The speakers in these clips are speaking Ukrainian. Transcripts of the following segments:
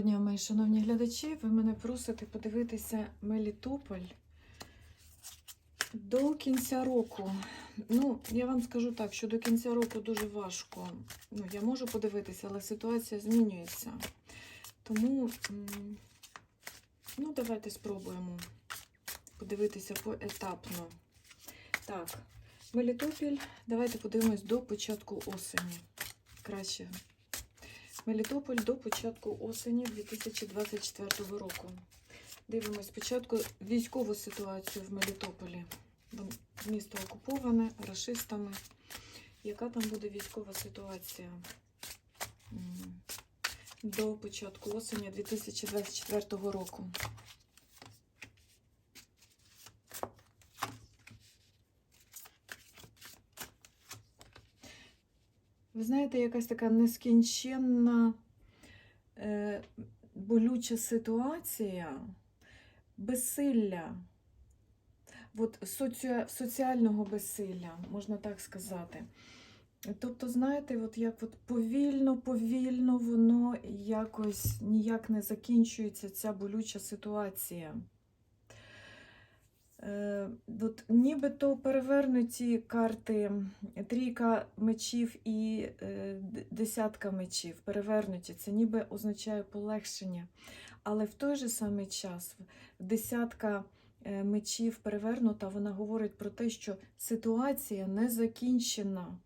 Дня, мої шановні глядачі, ви мене просите подивитися Мелітополь до кінця року. Ну, я вам скажу так, що до кінця року дуже важко. Ну, я можу подивитися, але ситуація змінюється. Тому, ну, давайте спробуємо подивитися поетапно. Так, Мелітополь, давайте подивимось до початку осені. Краще Мелітополь до початку осені 2024 року. Дивимось спочатку військову ситуацію в Мелітополі. Місто окуповане рашистами. Яка там буде військова ситуація до початку осені 2024 року? Ви знаєте, якась така нескінченна е, болюча ситуація, безсилля, от соці... соціального безсилля, можна так сказати. Тобто, знаєте, от як от повільно, повільно воно якось ніяк не закінчується ця болюча ситуація. Е, от нібито перевернуті карти трійка мечів і е, десятка мечів. Перевернуті. Це ніби означає полегшення. Але в той же самий час десятка е, мечів перевернута, вона говорить про те, що ситуація не закінчена.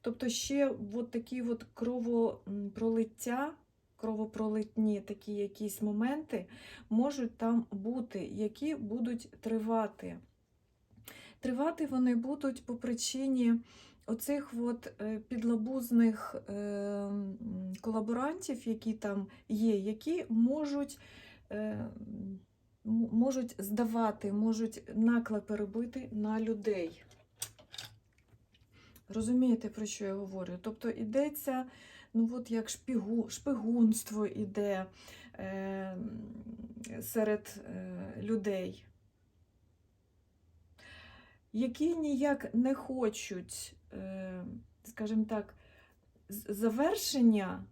Тобто ще от такі от кровопролиття, кровопролитні такі якісь моменти можуть там бути, які будуть тривати. Тривати вони будуть по причині оцих от е, підлабузних е, колаборантів, які там є, які можуть, е, можуть здавати, можуть наклепи робити на людей. Розумієте, про що я говорю? Тобто йдеться, ну от як шпігу, шпигунство іде е, серед е, людей, які ніяк не хочуть, е, скажімо так, завершення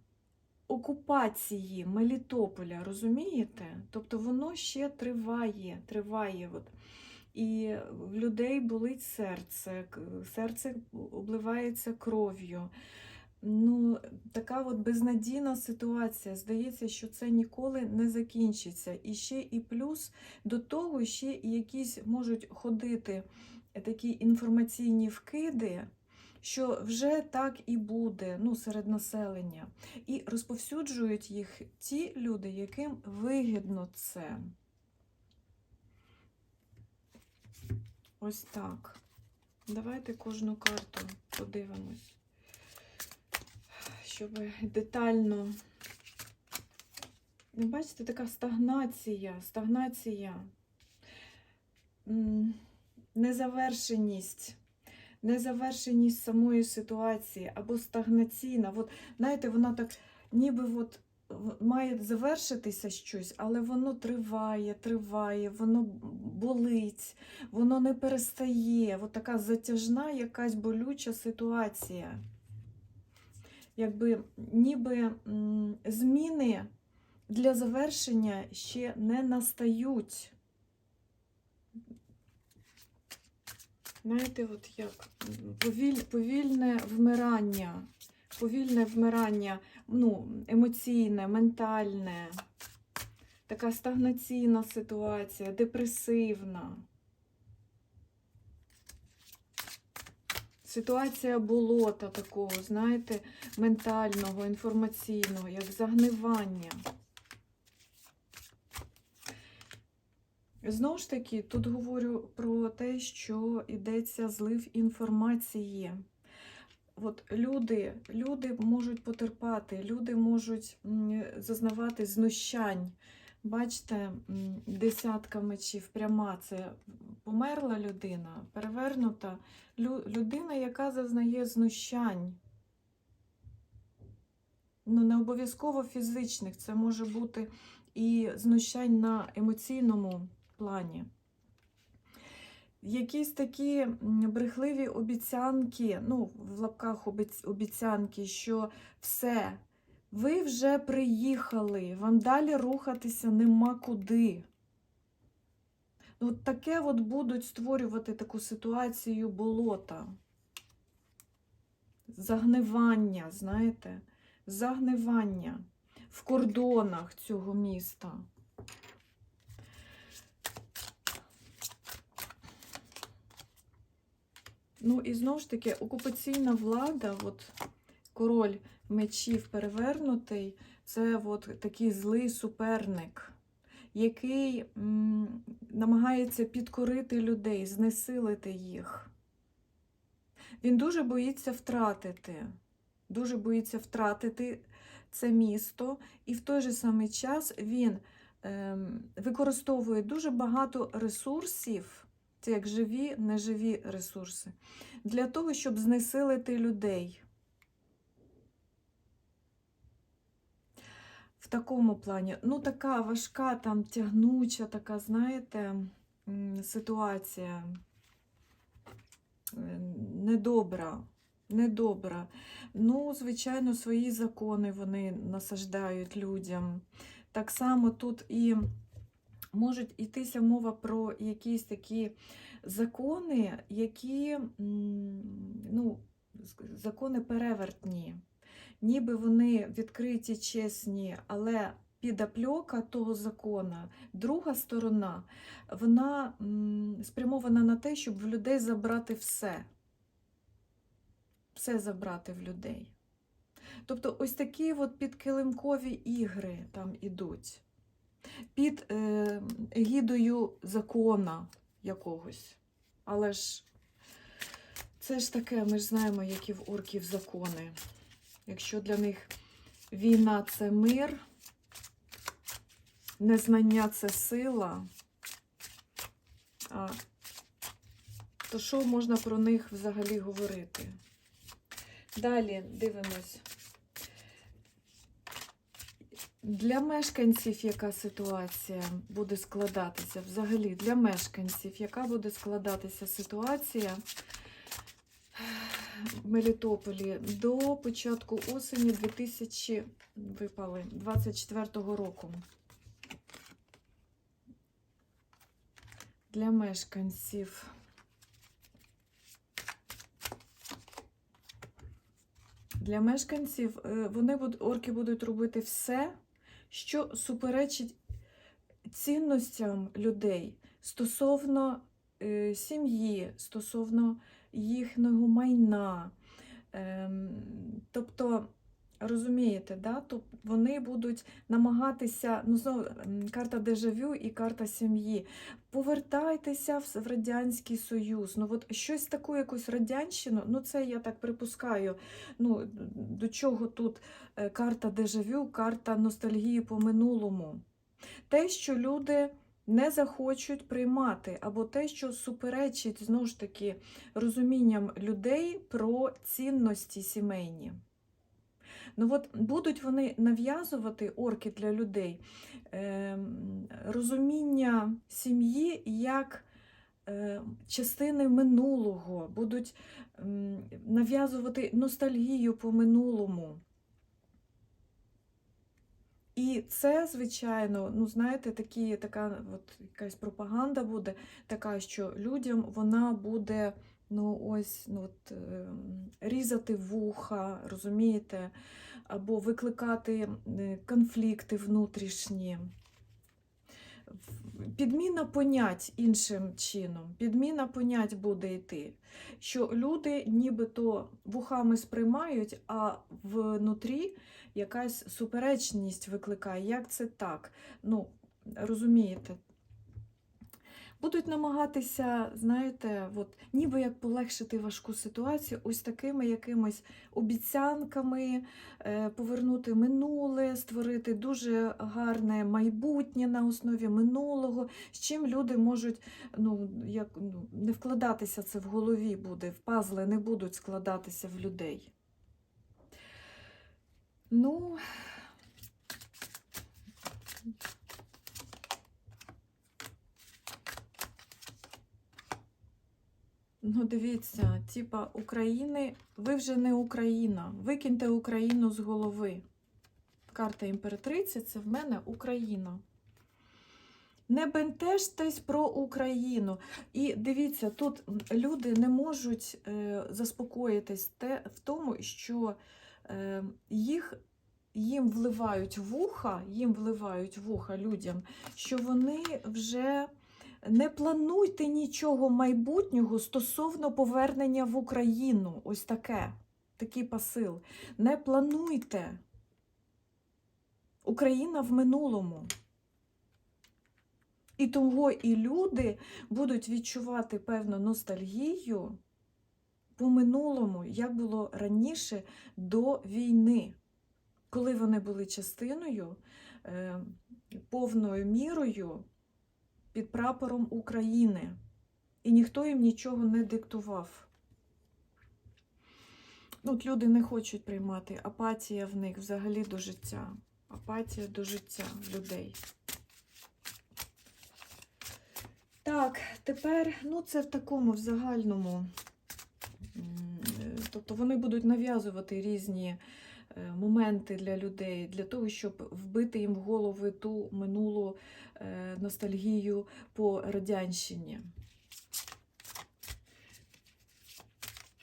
окупації Мелітополя, розумієте? Тобто воно ще триває, триває. От. І в людей болить серце, серце обливається кров'ю. Ну, така от безнадійна ситуація. Здається, що це ніколи не закінчиться. І ще і плюс до того, ще якісь можуть ходити такі інформаційні вкиди, що вже так і буде ну, серед населення. І розповсюджують їх ті люди, яким вигідно це. Ось так. Давайте кожну карту подивимось, щоб детально. Ну, Бачите, така стагнація, стагнація, незавершеність, незавершеність самої ситуації або стагнаційна. От, знаєте, вона так ніби от має завершитися щось, але воно триває, триває, воно болить, воно не перестає. От така затяжна якась болюча ситуація. Якби ніби зміни для завершення ще не настають. Знаєте, от як повіль, повільне вмирання, повільне вмирання, ну, емоційне, ментальне, така стагнаційна ситуація, депресивна. Ситуація болота такого, знаєте, ментального, інформаційного, як загнивання. Знову ж таки, тут говорю про те, що йдеться злив інформації. От люди, люди можуть потерпати, люди можуть зазнавати знущань. Бачите, десятка мечів пряма це померла людина, перевернута лю- людина, яка зазнає знущань. Ну, не обов'язково фізичних, це може бути і знущань на емоційному плані. Якісь такі брехливі обіцянки, ну, в лапках обіцянки, що все, Ви вже приїхали, вам далі рухатися нема куди. От таке от будуть створювати таку ситуацію болота. Загнивання, знаєте, загнивання в кордонах цього міста. Ну і знову ж таки, окупаційна влада, от король мечів перевернутий, це от такий злий суперник, який м, намагається підкорити людей, знесилити їх. Він дуже боїться втратити, дуже боїться втратити це місто, і в той же самий час він ем, використовує дуже багато ресурсів, це як живі, неживі ресурси, для того, щоб знесилити людей. В такому плані, ну, така важка, там тягнуча, така, знаєте, ситуація е, недобра. Недобра. Ну, звичайно, свої закони вони насаждають людям. Так само тут і можуть йтися мова про якісь такі закони, які ну, закони перевертні. Ніби вони відкриті, чесні, але підопльока того закона, друга сторона, вона спрямована на те, щоб в людей забрати все. Все забрати в людей. Тобто ось такі от підкилимкові ігри там ідуть. Під е, егідою закона якогось. Але ж це ж таке, ми ж знаємо, які в орків закони. Якщо для них війна це мир, незнання це сила, а, то що можна про них взагалі говорити? Далі дивимось. Для мешканців яка ситуація буде складатися? Взагалі, для мешканців, яка буде складатися ситуація в Мелітополі до початку осені 2000 випали 24 року? Для мешканців. Для мешканців е, вони орки будуть робити все, що суперечить цінностям людей стосовно е, сім'ї, стосовно їхнього майна. Ем, тобто, розумієте, да? Тобто вони будуть намагатися, ну знову карта дежавю і карта сім'ї. Повертайтеся в, Радянський Союз. Ну, от щось таку якусь радянщину, ну це я так припускаю. Ну, до чого тут е, карта дежавю, карта ностальгії по минулому. Те, що люди не захочуть приймати, або те, що суперечить знову ж таки розумінням людей про цінності сімейні. Ну от будуть вони нав'язувати орки для людей е, розуміння сім'ї як е, частини минулого, будуть нав'язувати ностальгію по минулому. І це, звичайно, ну знаєте, такі, така от якась пропаганда буде, така, що людям вона буде ну ось ну, от, е, різати вуха, розумієте, або викликати е, конфлікти внутрішні. Підміна понять іншим чином, підміна понять буде йти, що люди нібито вухами сприймають, а внутрі якась суперечність викликає. Як це так? Ну, розумієте? Будуть намагатися, знаєте, от, ніби як полегшити важку ситуацію, ось такими якимись обіцянками, е, повернути минуле, створити дуже гарне майбутнє на основі минулого, з чим люди можуть ну, як, ну, не вкладатися це в голові буде, в пазли не будуть складатися в людей. Ну, ну дивіться, типа України, ви вже не Україна. Викиньте Україну з голови. карта імператриці це в мене Україна. Не бентежтесь про Україну. І дивіться, тут люди не можуть е, заспокоїтись те, в тому, що е, їх, їм вливають вуха, їм вливають вуха людям, що вони вже не плануйте нічого майбутнього стосовно повернення в Україну. Ось таке, такий посил. Не плануйте. Україна в минулому. І того і люди будуть відчувати певну ностальгію по минулому, як було раніше до війни, коли вони були частиною е, повною мірою під прапором України. І ніхто їм нічого не диктував. Ну, От люди не хочуть приймати апатія в них взагалі до життя. Апатія до життя людей. Так, тепер, ну це в такому в загальному. Тобто вони будуть нав'язувати різні моменти для людей, для того, щоб вбити їм в голови ту минулу е, ностальгію по радянщині.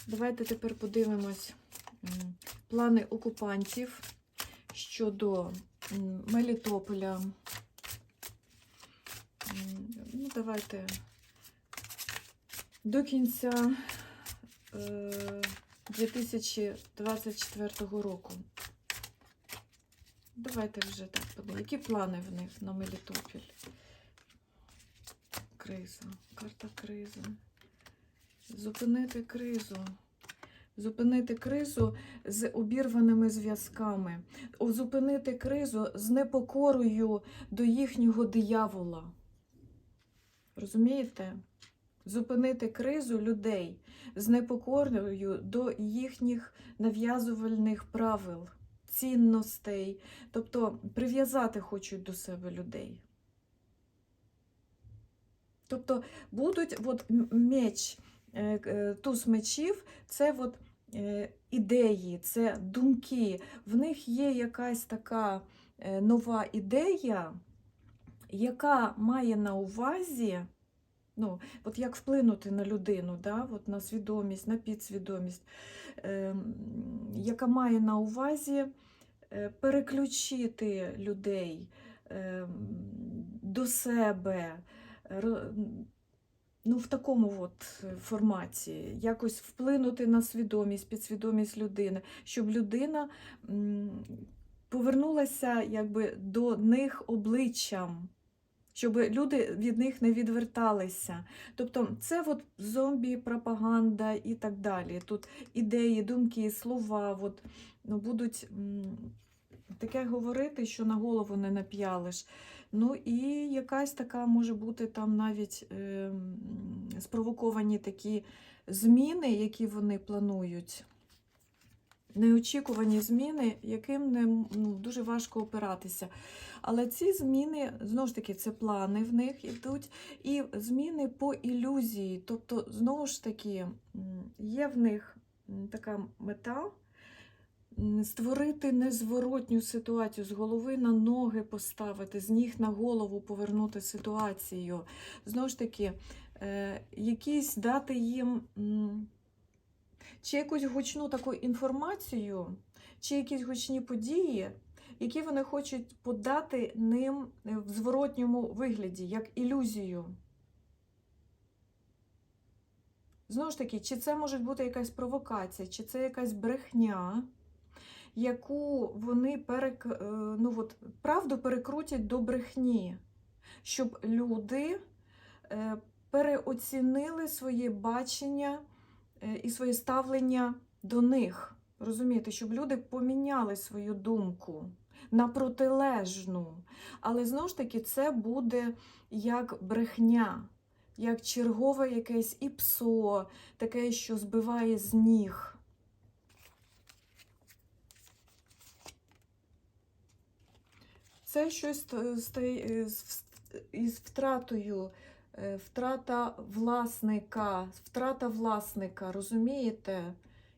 Давайте тепер подивимось плани окупантів щодо Мелітополя. Ну, давайте до кінця е, 2024 року. Давайте вже так подивимося. Які плани в них на Мелітополь? Криза. Карта кризи. Зупинити кризу. Зупинити кризу з обірваними зв'язками. Зупинити кризу з непокорою до їхнього диявола. Розумієте? Зупинити кризу людей з непокорою до їхніх нав'язувальних правил, цінностей, тобто прив'язати хочуть до себе людей. Тобто будуть от меч, е, е, туз мечів, це от е, ідеї, це думки. В них є якась така нова ідея, яка має на увазі, ну, от як вплинути на людину, да, от на свідомість, на підсвідомість, е, яка має на увазі е, переключити людей е, до себе. Ну, в такому от форматі, якось вплинути на свідомість, підсвідомість людини, щоб людина повернулася якби, до них обличчям, щоб люди від них не відверталися. Тобто це от зомбі, пропаганда і так далі. Тут ідеї, думки, слова от, ну, будуть таке говорити, що на голову не нап'ялиш. Ну і якась така може бути там навіть е, спровоковані такі зміни, які вони планують. Неочікувані зміни, яким не, ну, дуже важко опиратися. Але ці зміни, знову ж таки, це плани в них йдуть, і зміни по ілюзії. Тобто, знову ж таки, є в них така мета створити незворотню ситуацію, з голови на ноги поставити, з ніг на голову повернути ситуацію. Знову ж таки, е, якісь дати їм. Чи якусь гучну таку інформацію, чи якісь гучні події, які вони хочуть подати ним в зворотньому вигляді, як ілюзію. Знову ж таки, чи це може бути якась провокація, чи це якась брехня, яку вони перек... е, ну, от, правду перекрутять до брехні, щоб люди е, переоцінили своє бачення і своє ставлення до них. Розумієте, щоб люди поміняли свою думку на протилежну. Але знову ж таки, це буде як брехня, як чергове якесь іпсо, таке, що збиває з ніг. Це щось з- із втратою, е, втрата власника, втрата власника, розумієте?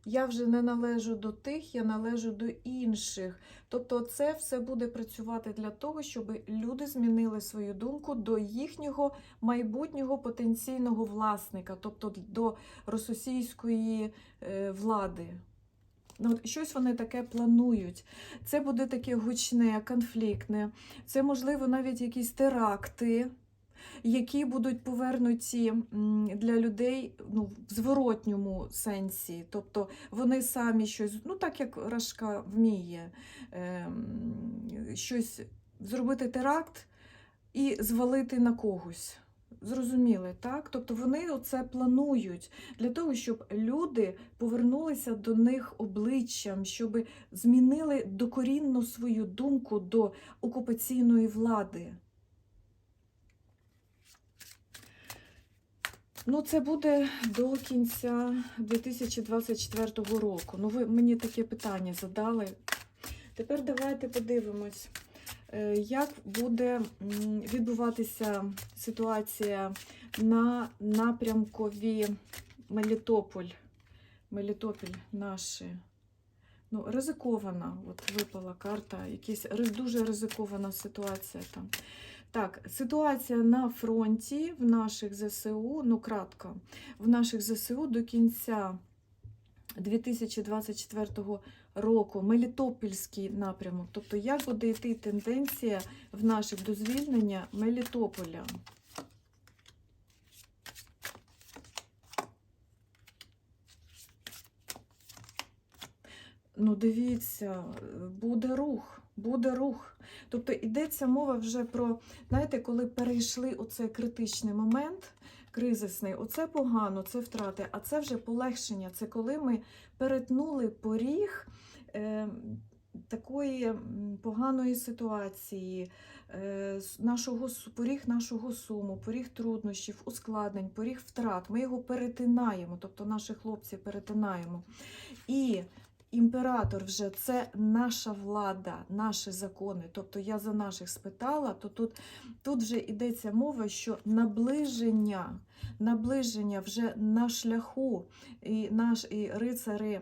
Я вже не належу до тих, я належу до інших. Тобто, це все буде працювати для того, щоб люди змінили свою думку до їхнього майбутнього потенційного власника, тобто до російської е, влади. Ну, щось вони таке планують. Це буде таке гучне, конфліктне. Це, можливо, навіть якісь теракти, які будуть повернуті для людей ну, в зворотньому сенсі. Тобто вони самі щось, ну так як Рашка вміє, ем, щось зробити теракт і звалити на когось. Зрозуміли, так? Тобто вони це планують для того, щоб люди повернулися до них обличчям, щоб змінили докорінно свою думку до окупаційної влади. Ну, це буде до кінця 2024 року. Ну, ви мені таке питання задали. Тепер давайте подивимось, е, як буде відбуватися ситуація на напрямкові Мелітополь. Мелітополь наші. Ну, ризикована, от випала карта, якась дуже ризикована ситуація там. Так, ситуація на фронті в наших ЗСУ, ну кратко, в наших ЗСУ до кінця 2024 року Мелітопольський напрямок. Тобто, як буде йти тенденція в наших до звільнення Мелітополя? Ну, дивіться, буде рух, буде рух. Тобто йдеться мова вже про, знаєте, коли перейшли оцей критичний момент, кризисний, оце погано, це втрати, а це вже полегшення. Це коли ми перетнули поріг е, такої поганої ситуації, е, нашого, поріг нашого суму, поріг труднощів, ускладнень, поріг втрат. Ми його перетинаємо, тобто наші хлопці перетинаємо. І імператор вже це наша влада, наші закони. Тобто я за наших спитала, то тут, тут вже йдеться мова, що наближення, наближення вже на шляху, і наш і рицари.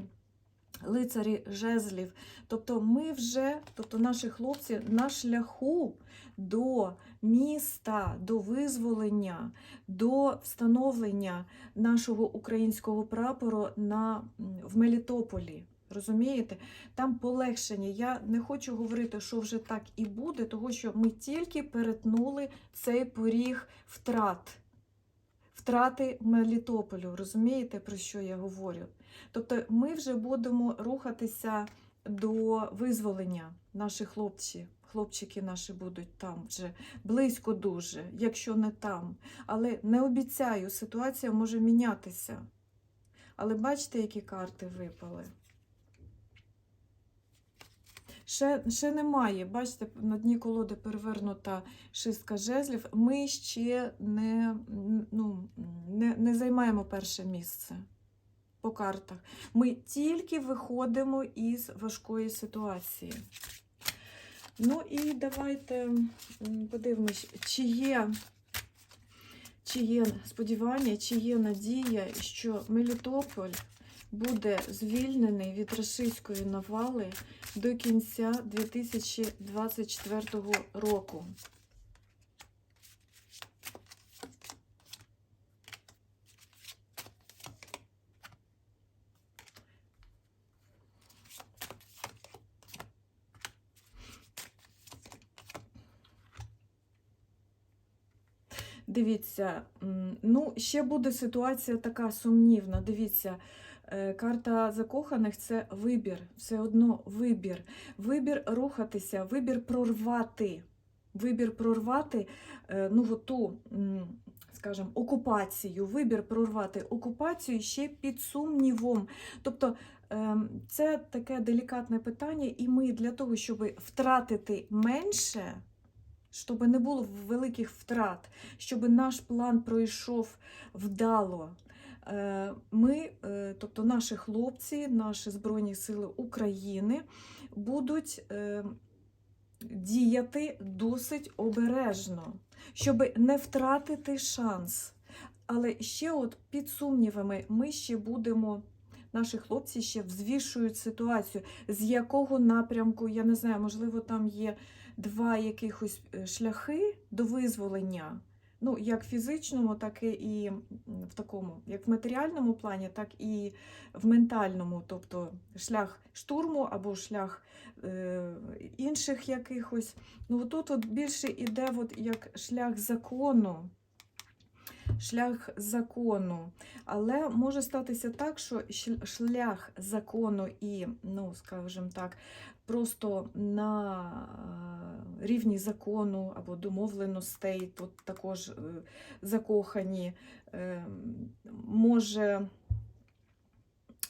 Лицарі жезлів. Тобто ми вже, тобто наші хлопці на шляху до міста, до визволення, до встановлення нашого українського прапору на, в Мелітополі. Розумієте? Там полегшення. Я не хочу говорити, що вже так і буде, тому що ми тільки перетнули цей поріг втрат. Втрати Мелітополю. Розумієте, про що я говорю? Тобто ми вже будемо рухатися до визволення. Наші хлопці, хлопчики наші будуть там вже близько дуже, якщо не там. Але не обіцяю, ситуація може мінятися. Але бачите, які карти випали? Ще, ще немає. Бачите, на дні колоди перевернута шістка жезлів. Ми ще не, ну, не, не займаємо перше місце по картах. Ми тільки виходимо із важкої ситуації. Ну і давайте подивимось, чи є, чи є сподівання, чи є надія, що Мелітополь буде звільнений від рашистської навали до кінця 2024 року. Дивіться, ну ще буде ситуація така сумнівна. Дивіться, карта закоханих це вибір, все одно вибір. Вибір рухатися, вибір прорвати. Вибір прорвати е, ну, ту, скажімо, окупацію, вибір прорвати окупацію ще під сумнівом. Тобто ем, це таке делікатне питання, і ми для того, щоб втратити менше, щоб не було великих втрат, щоб наш план пройшов вдало. Е, Ми, е, тобто наші хлопці, наші Збройні Сили України будуть е, діяти досить обережно, щоб не втратити шанс. Але ще от під сумнівами ми ще будемо наші хлопці ще взвішують ситуацію, з якого напрямку, я не знаю, можливо, там є два якихось шляхи до визволення. Ну, як фізичному, так і в такому, як в матеріальному плані, так і в ментальному, тобто шлях штурму або шлях е, інших якихось. Ну, тут от більше іде от як шлях закону. Шлях закону. Але може статися так, що шлях закону і, ну, скажімо так, просто на е, рівні закону або домовленостей, тут також е, закохані, е, може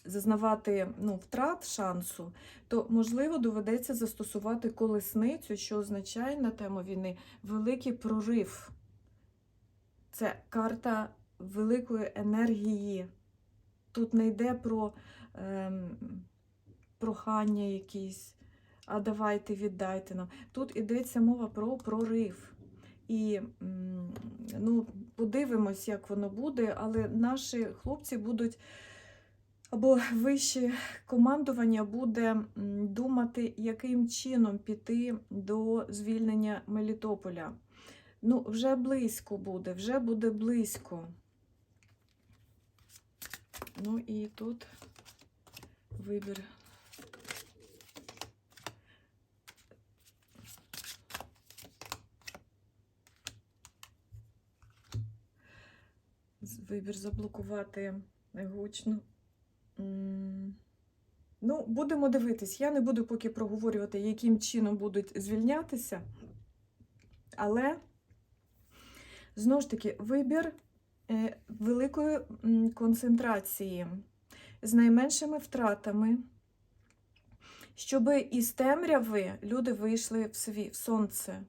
зазнавати ну, втрат шансу, то можливо доведеться застосувати колесницю, що означає на тему війни великий прорив. Це карта великої енергії. Тут не йде про ем, прохання якісь, а давайте віддайте нам. Тут йдеться мова про прорив. І ну, подивимось, як воно буде, але наші хлопці будуть або вище командування буде думати, яким чином піти до звільнення Мелітополя. Ну, вже близько буде, вже буде близько. Ну і тут вибір. Вибір заблокувати гучно. Ну, будемо дивитись. Я не буду поки проговорювати, яким чином будуть звільнятися. Але знову ж таки, вибір е, великої концентрації з найменшими втратами, щоб із темряви люди вийшли в в сонце,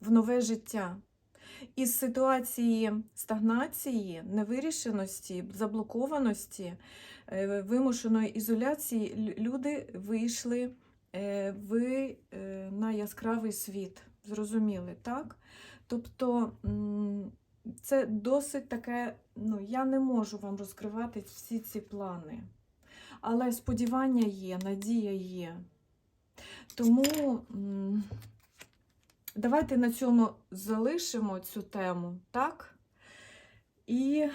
в нове життя. Із ситуації стагнації, невирішеності, заблокованості, е, вимушеної ізоляції люди вийшли е, в, е, на яскравий світ. Зрозуміли, так? Тобто це досить таке, ну, я не можу вам розкривати всі ці плани. Але сподівання є, надія є. Тому давайте на цьому залишимо цю тему, так? І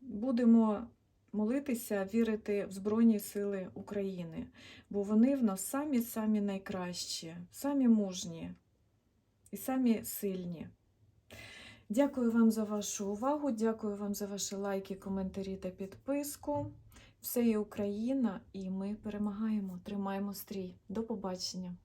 будемо молитися, вірити в Збройні Сили України, бо вони в нас самі-самі найкращі, самі мужні і самі сильні. Дякую вам за вашу увагу, дякую вам за ваші лайки, коментарі та підписку. Все є Україна, і ми перемагаємо, тримаємо стрій. До побачення!